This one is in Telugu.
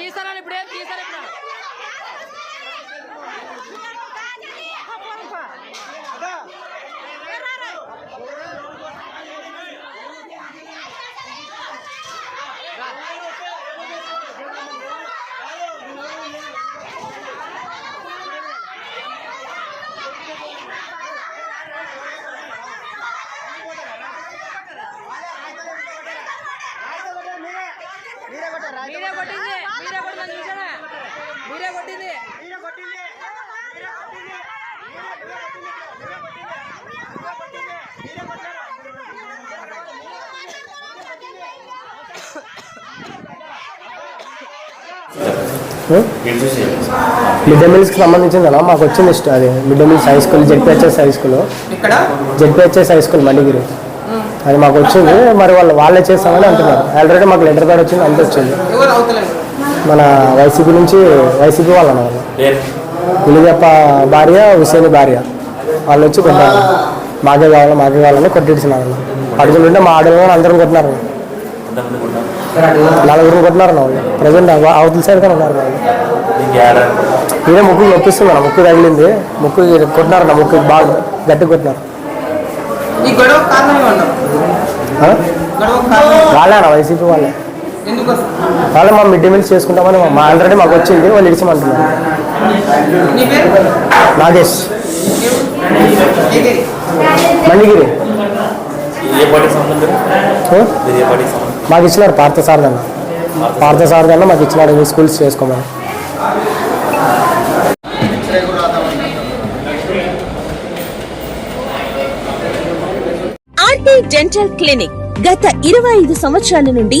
తీసాను ఇప్పుడు ఏం తీసాను ఇప్పుడు? కొట్టారా? మీరే కొట్టింది మీరే కొట్టింది చూసారా? మీరే కొట్టింది. మీరే కొట్టింది. మీరే కొట్టింది. మీరే కొట్టింది. మీరే కొట్టింది. మీరే కొట్టింది. మీరే కొట్టారు మిడ్ డే మీల్స్కి సంబంధించింది కదా మాకు వచ్చింది ఇష్టం అది. Mid day meals high school ZPHS high school ఇక్కడ? జెడ్పిహెచ్ఎస్ హై స్కూల్ మణిగిరి అది మాకు వచ్చింది. మరి వాళ్ళు వాళ్ళే చేస్తామని అంటున్నారు. ఆల్రెడీ మాకు లెటర్ ప్యాడ్ వచ్చింది అంత వచ్చింది. మన వైసీపీ నుంచి వైసీపీ వాళ్ళు అన్న వాళ్ళు విలుగప్ప భార్య హుసేని భార్య. వాళ్ళు వచ్చి కొట్టారు. మాకే కావాలి మాకే కావాలని కొట్టించినారు. అడుగులుంటే మా ఆడలు అందరం కొట్టినారు. నలుగురు కొట్టినారు వాళ్ళు. ప్రజెంట్ అవతల సైడ్ కానీ ఉన్నారు వాళ్ళు. ఇదే ముక్కు నొప్పిస్తుంది ముక్కు తగిలింది. ముక్కు కొట్టినారు నా ముక్కు బాగా గట్టి కొట్టినారు. వాళ్ళేనా వైసీపీ వాళ్ళే. వాళ్ళే మా మిడ్ డే మీల్స్ చేసుకుంటామని మా ఆల్రెడీ మాకు వచ్చింది వాళ్ళు ఇడిచమంటున్నారు. నాగేష్. మణిగిరి మాకు ఇచ్చినారు పార్థసారథి అన్న మాకు ఇచ్చినాడు ఈ స్కూల్స్ చేసుకోమని. ఆర్టీ డెంటల్ క్లినిక్ గత ఇరవై ఐదు సంవత్సరాల నుండి